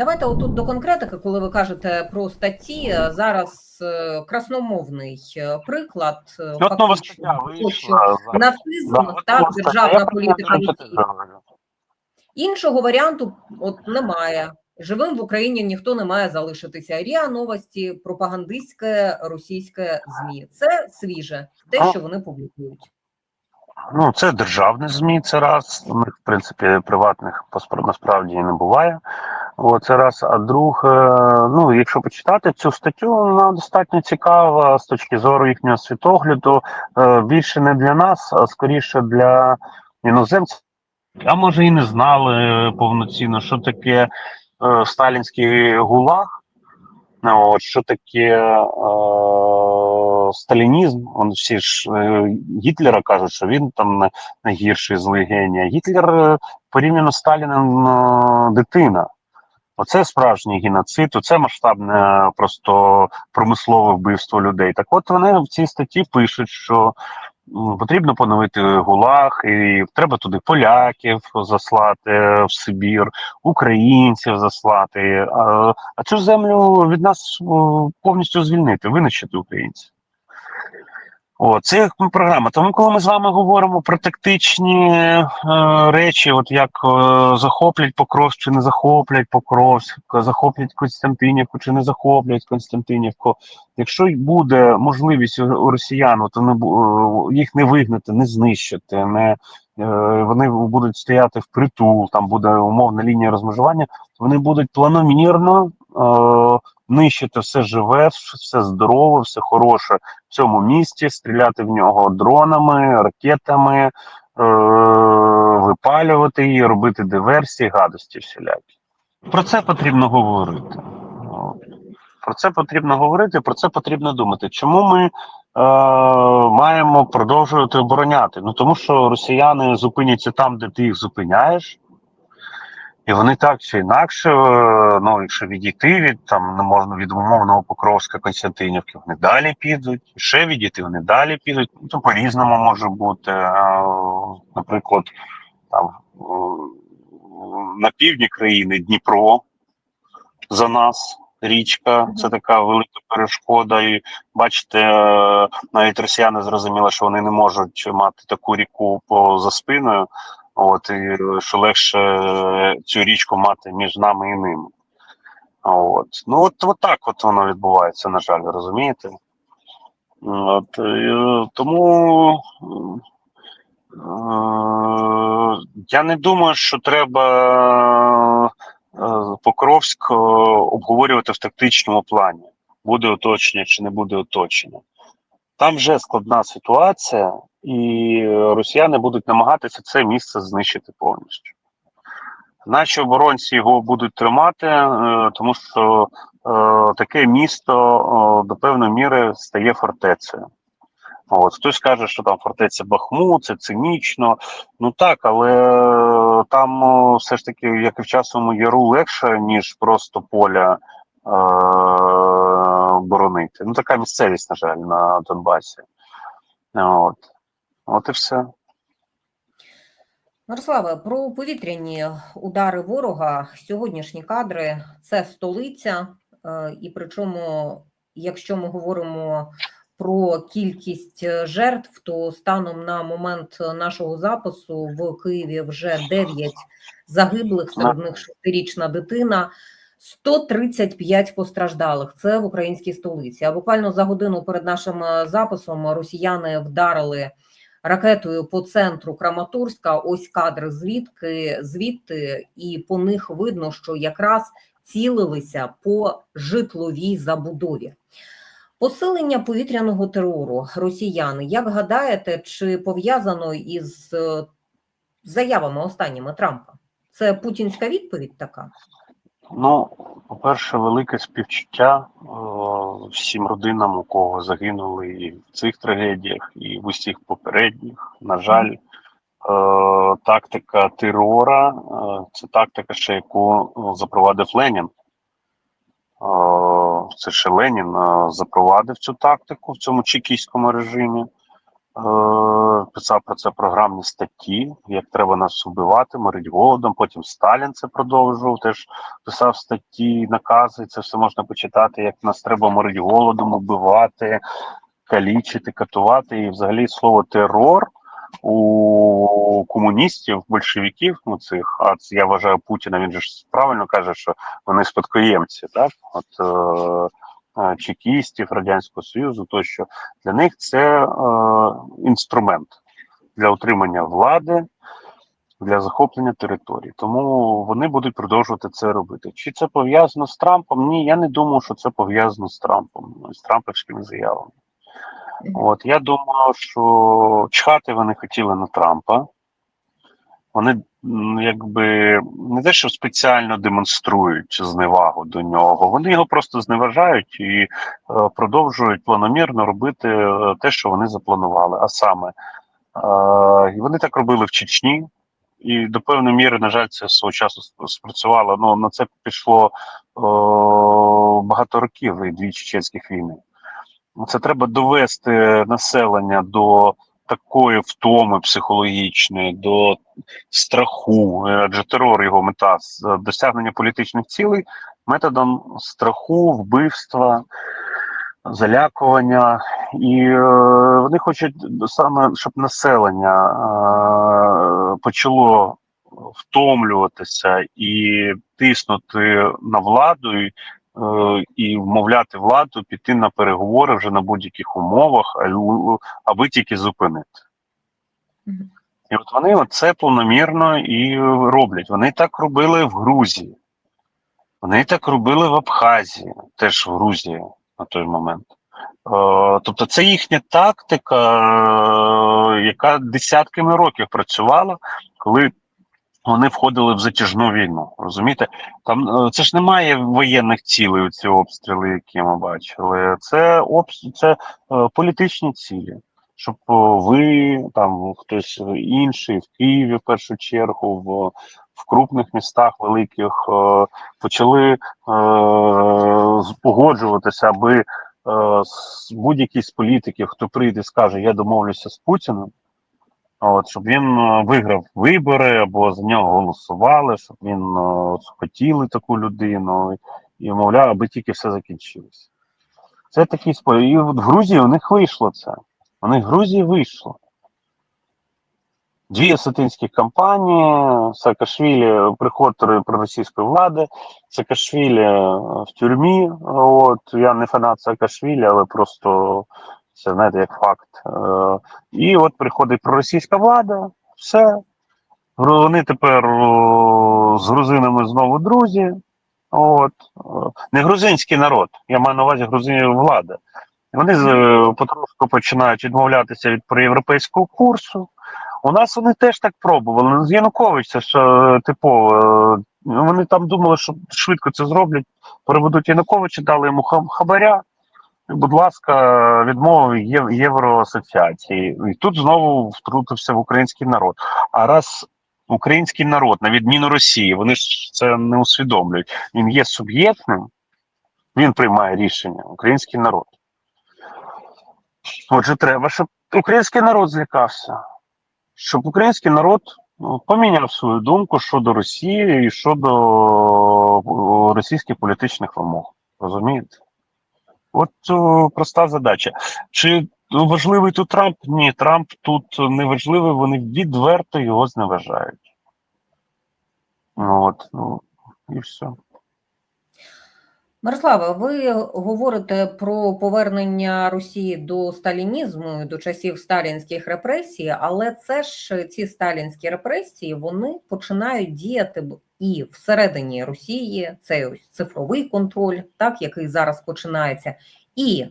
Давайте отут до конкретики, коли ви кажете про статті, е, зараз е, красномовний е, приклад. От нова фактично, стаття що вийшла. Нацизм стаття. державна політика. Іншого варіанту от немає. Живим в Україні ніхто не має залишитися. Ріа новості, пропагандистське російське змі. Це свіже, те, що вони публікують. Ну, це державне ЗМІ, це раз. У них, в принципі, приватних насправді не буває. О, це раз. А друге, ну, якщо почитати цю статтю, вона достатньо цікава з точки зору їхнього світогляду. Е, більше не для нас, а скоріше для іноземців. А може і не знали повноцінно, що таке е, сталінський гулаг, ну, що таке е, сталінізм. Он всі ж е, Гітлера кажуть, що він там найгірший злий геній. Гітлер е, порівняно з Сталіним е, дитина. Оце справжній геноцид, оце масштабне просто промислове вбивство людей. Так от вони в цій статті пишуть, що потрібно поновити ГУЛАГ, і треба туди поляків заслати в Сибір, українців заслати. А, а цю землю від нас повністю звільнити, винищити українців. О, це як програма. Тому, коли ми з вами говоримо про тактичні е, речі, от як е, захоплять Покровськ чи не захоплять Покровськ, захоплять Константинівку чи не захоплять Константинівку. Якщо буде можливість у, росіян, вони бу- е, їх не вигнати, не знищити, не е, вони будуть стояти в притул, там буде умовна лінія розмежування, вони будуть планомірно нищити все живе, все здорове, все хороше в цьому місті, стріляти в нього дронами, ракетами, е- випалювати її, робити диверсії, гадості всілякі. Про це потрібно говорити. Про це потрібно говорити, про це потрібно думати. Чому ми е- маємо продовжувати обороняти? Ну тому що росіяни зупиняться там, де ти їх зупиняєш. І вони так чи інакше, е, ну якщо відійти від там не можна від умовного Покровська Константинівки, вони далі підуть, ще відійти, вони далі підуть. Ну, то по-різному може бути. Наприклад, там е, на півдні країни Дніпро за нас. Річка, це така велика перешкода, і бачите, е, навіть росіяни зрозуміли, що вони не можуть мати таку ріку по за спиною. От і е, що легше е, цю річку мати між нами і ними. От. Ну от, от так от воно відбувається, на жаль, розумієте? От, е, тому е, я не думаю, що треба Покровськ обговорювати в тактичному плані. Буде оточення чи не буде оточення. Там вже складна ситуація, і росіяни будуть намагатися це місце знищити повністю. Наші оборонці його будуть тримати, е, тому що е, таке місто до певної міри стає фортецею. От хтось каже, що там фортеця Бахмут, це цинічно. Ну так, але там е, все ж таки, як і в часовому яру, легше, ніж просто поля е, боронити. Ну така місцевість, на жаль, на Донбасі. От. От і все. Мирославе, про повітряні удари ворога сьогоднішні кадри це столиця, е, і причому, якщо ми говоримо про кількість жертв, то станом на момент нашого запису в Києві вже 9 загиблих, серед них шестирічна дитина. 135 постраждалих. Це в українській столиці. А буквально за годину перед нашим записом росіяни вдарили ракетою по центру Краматорська. Ось кадри звідки звідти, і по них видно, що якраз цілилися по житловій забудові. Посилення повітряного терору росіяни, як гадаєте, чи пов'язано із е, заявами останніми Трампа? Це путінська відповідь така? Ну, по-перше, велике співчуття о, всім родинам, у кого загинули і в цих трагедіях, і в усіх попередніх. На жаль, е, тактика терора е, це тактика, ще яку ну, запровадив Ленін. Е, це ще Ленін е, запровадив цю тактику в цьому чекійському режимі. Е, писав про це програмні статті, як треба нас убивати, морить голодом. Потім Сталін це продовжував, теж писав статті, накази. Це все можна почитати, як нас треба морить голодом, убивати, калічити, катувати. І взагалі слово терор у комуністів, большевиків, ну цих, а це я вважаю Путіна, він же ж правильно каже, що вони спадкоємці, так? От е, чекістів Радянського Союзу, тощо для них це е, інструмент для утримання влади, для захоплення території. Тому вони будуть продовжувати це робити. Чи це пов'язано з Трампом? Ні, я не думаю, що це пов'язано з Трампом, з Трампівськими заявами. От я думаю, що чхати вони хотіли на Трампа. Вони якби не те, що спеціально демонструють зневагу до нього, вони його просто зневажають і е, продовжують планомірно робити е, те, що вони запланували. А саме, е, вони так робили в Чечні, і до певної міри, на жаль, це свого часу спрацювало. Ну на це пішло е, багато років і дві чеченських війни. Це треба довести населення до такої втоми психологічної, до страху, е, адже терор його мета е, досягнення політичних цілей методом страху, вбивства, залякування. І е, вони хочуть саме, щоб населення е, почало втомлюватися і тиснути на владу. І, і вмовляти владу піти на переговори вже на будь-яких умовах, аби тільки зупинити. І от вони це планомірно і роблять. Вони так робили в Грузії, вони так робили в Абхазії, теж в Грузії на той момент. Е, тобто це їхня тактика, е, яка десятками років працювала, коли вони входили в затяжну війну. Розумієте? Там е, це ж немає воєнних цілей у ці обстріли, які ми бачили. Це обс... це е, політичні цілі. Щоб е, ви там хтось інший в Києві в першу чергу, в, в крупних містах великих почали погоджуватися, аби будь-який з політиків, хто прийде, скаже, я домовлюся з Путіним. От, щоб він е, виграв вибори або за нього голосували, щоб він е, от хотіли таку людину, і мовляв, аби тільки все закінчилося. Це такий спосіб. І от в Грузії у них вийшло це. У них в Грузії вийшло. Дві осетинські кампанії, Саакашвілі приход ро- проросійської влади, Саакашвілі е, в тюрмі. От я не фанат Саакашвілі, але просто це знаєте як факт. Е, І от приходить проросійська влада, все. Вони тепер з грузинами знову друзі. От. Е, Не грузинський народ, я маю на увазі грузинів влада. Вони е, потрошку починають відмовлятися від проєвропейського курсу. У нас вони теж так пробували. Ну, З Янукович це типово. Вони там думали, що швидко це зроблять, переведуть Януковича, дали йому хабаря. Будь ласка, відмовив Є- Євроасоціації. І тут знову втрутився в український народ. А раз український народ, на відміну Росії, вони ж це не усвідомлюють. Він є суб'єктним, він приймає рішення, український народ. Отже, треба, щоб український народ злякався, щоб український народ ну, поміняв свою думку щодо Росії і щодо російських політичних вимог. Розумієте? От о, проста задача. Чи важливий тут Трамп? Ні, Трамп тут не важливий, вони відверто його зневажають. Ну, От, ну, і все. Мирослава, ви говорите про повернення Росії до сталінізму, до часів сталінських репресій, але це ж ці сталінські репресії вони починають діяти і всередині Росії. Це ось цифровий контроль, так який зараз починається, і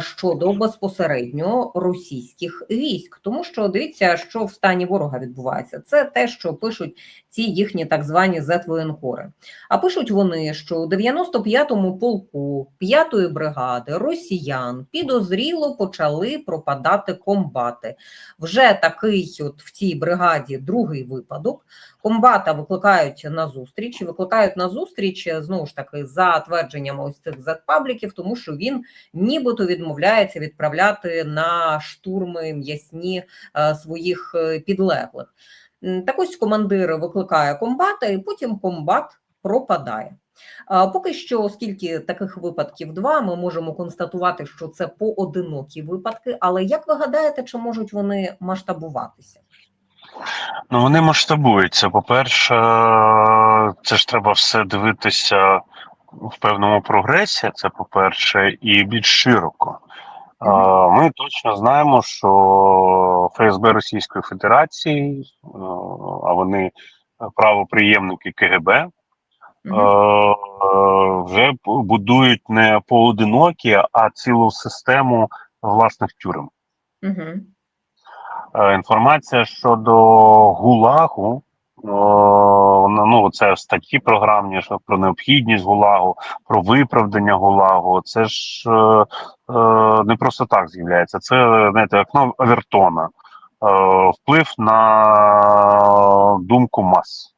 щодо безпосередньо російських військ, тому що дивіться, що в стані ворога відбувається. Це те, що пишуть ці їхні так звані зетвоєнкори. А пишуть вони, що у 95-му полку 5-ї бригади росіян підозріло почали пропадати комбати. Вже такий, от в цій бригаді, другий випадок. Комбата викликають на зустріч, викликають на зустріч знову ж таки за твердженнями ось цих зет-пабліків, тому що він нібито фронту відмовляється відправляти на штурми м'ясні е, своїх е, підлеглих. Так ось командир викликає комбата, і потім комбат пропадає. Поки що, оскільки таких випадків два, ми можемо констатувати, що це поодинокі випадки. Але як ви гадаєте, чи можуть вони масштабуватися? Ну, вони масштабуються. По-перше, це ж треба все дивитися в певному прогресі, це по-перше, і більш широко. Ми точно знаємо, що ФСБ Російської Федерації, е, а вони правоприємники КГБ, е, вже будують не поодинокі, а цілу систему власних тюрем. Е, Інформація щодо ГУЛАГу, ну це статті програмні що про необхідність ГУЛАГу, про виправдання ГУЛАГу. Це ж е, е, не просто так з'являється. Це знаєте, окно Авертона, е, вплив на думку мас.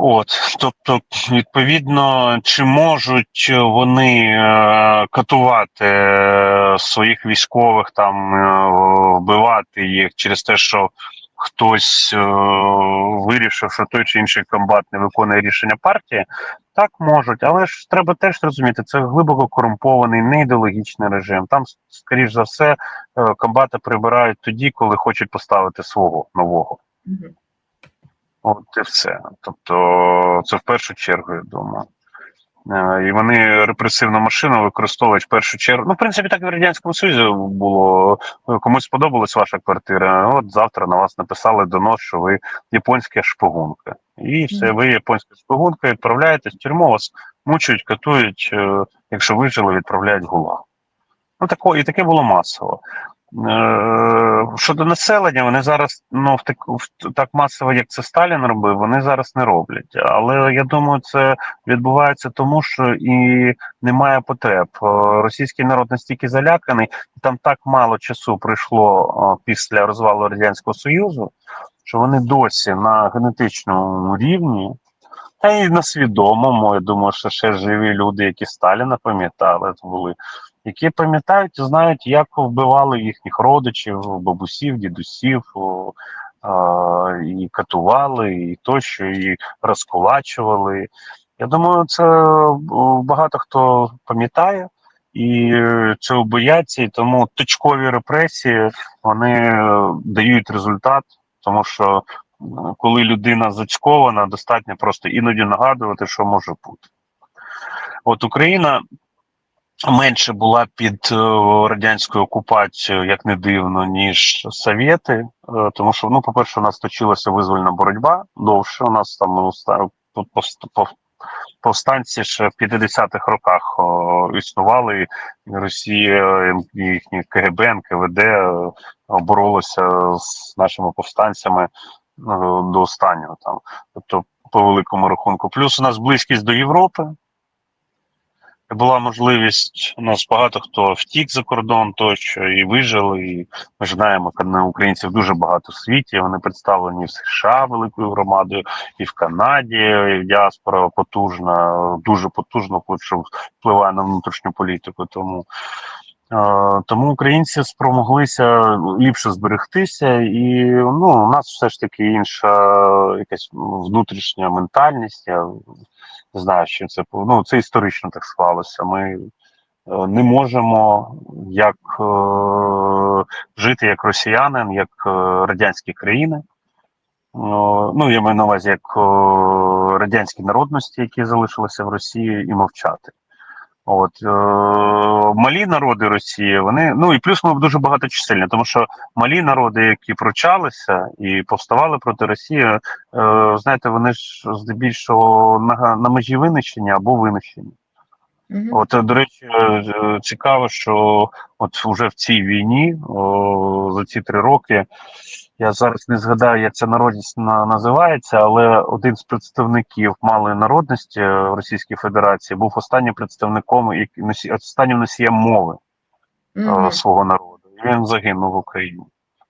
От, тобто, відповідно, чи можуть вони е, катувати е, своїх військових, там е, вбивати їх через те, що хтось е, вирішив, що той чи інший комбат не виконує рішення партії, так можуть, але ж треба теж розуміти, це глибоко корумпований, не ідеологічний режим. Там, скоріш за все, е, комбата прибирають тоді, коли хочуть поставити свого нового. От і все. Тобто, це в першу чергу, я думаю. Е, І вони репресивну машину використовують в першу чергу. Ну, в принципі, так і в Радянському Союзі було. Комусь сподобалась ваша квартира. От завтра на вас написали донос, що ви японська шпигунка. І все, ви японська шпигунка, відправляєтесь в тюрму, вас мучують, катують. е, Якщо вижили, відправляють в ГУЛАГ. Ну, тако, і таке було масово. Е, Щодо населення, вони зараз ну в так, в так масово, як це Сталін робив, вони зараз не роблять. Але я думаю, це відбувається тому, що і немає потреб. Е, Російський народ настільки заляканий, там так мало часу пройшло е, після розвалу радянського союзу, що вони досі на генетичному рівні. Та й на свідомому, я думаю, що ще живі люди, які Сталіна пам'ятали, були, які пам'ятають і знають, як вбивали їхніх родичів, бабусів, дідусів, і катували, і тощо, і розкулачували. Я думаю, це багато хто пам'ятає і е, цього бояться, і тому точкові репресії вони е, дають результат, тому що коли людина зацькована, достатньо просто іноді нагадувати, що може бути. От Україна менше була під е, радянською окупацією, як не дивно, ніж Совєти, е, тому що, ну, по-перше, у нас точилася визвольна боротьба довше. У нас там ну, ста- по- по- по- повстанці ще в 50-х роках існували, і Росія, їхні КГБ, НКВД е, боролися з нашими повстанцями до останнього там. Тобто, по великому рахунку. Плюс у нас близькість до Європи. Була можливість, у нас багато хто втік за кордон тощо і вижили. І ми ж знаємо, українців дуже багато в світі. Вони представлені в США великою громадою, і в Канаді і діаспора потужна, дуже потужно, хоч впливає на внутрішню політику. Тому Е, Тому українці спромоглися ліпше зберегтися, і ну, у нас все ж таки інша якась внутрішня ментальність. Я не знаю, що це ну, це історично так склалося. Ми е, не можемо як е, жити як росіянин, як е, радянські країни. Ну, я маю на увазі як радянські народності, які залишилися в Росії, і мовчати. От е, малі народи Росії, вони ну і плюс ми дуже багаточисельні, тому що малі народи, які прочалися і повставали проти Росії, е, знаєте, вони ж здебільшого на, на межі винищення або винищення. Мгм. От, до речі, е, цікаво, що от вже в цій війні о, за ці три роки. Я зараз не згадаю, як ця народність називається, але один з представників малої народності в Російській Федерації був останнім представником і останнім носієм мови е, Мгм. свого народу. І він загинув в Україні.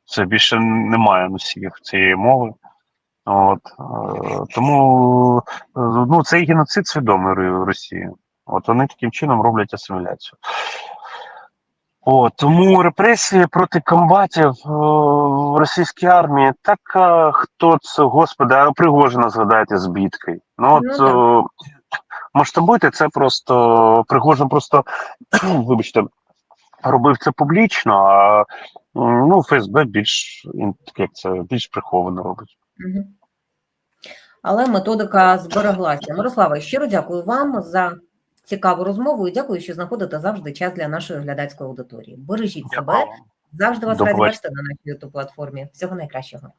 Це більше немає носіїв цієї мови. От, е, тому е, ну, цей геноцид свідомий Росії. От вони таким чином роблять асиміляцію. О, тому репресії проти комбатів е, в російській армії, так а, хто це, господи, а Пригожина згадайте з бідкою. Ну от Ну, е, масштабуйте це просто Пригожин просто, вибачте, робив це публічно, а ну, ФСБ більш як це більш приховано робить. Але методика збереглася. Мирослава, щиро дякую вам за цікаву розмову і дякую, що знаходите завжди час для нашої глядацької аудиторії. Бережіть себе, завжди вас раді бачити на нашій youtube платформі. Всього найкращого.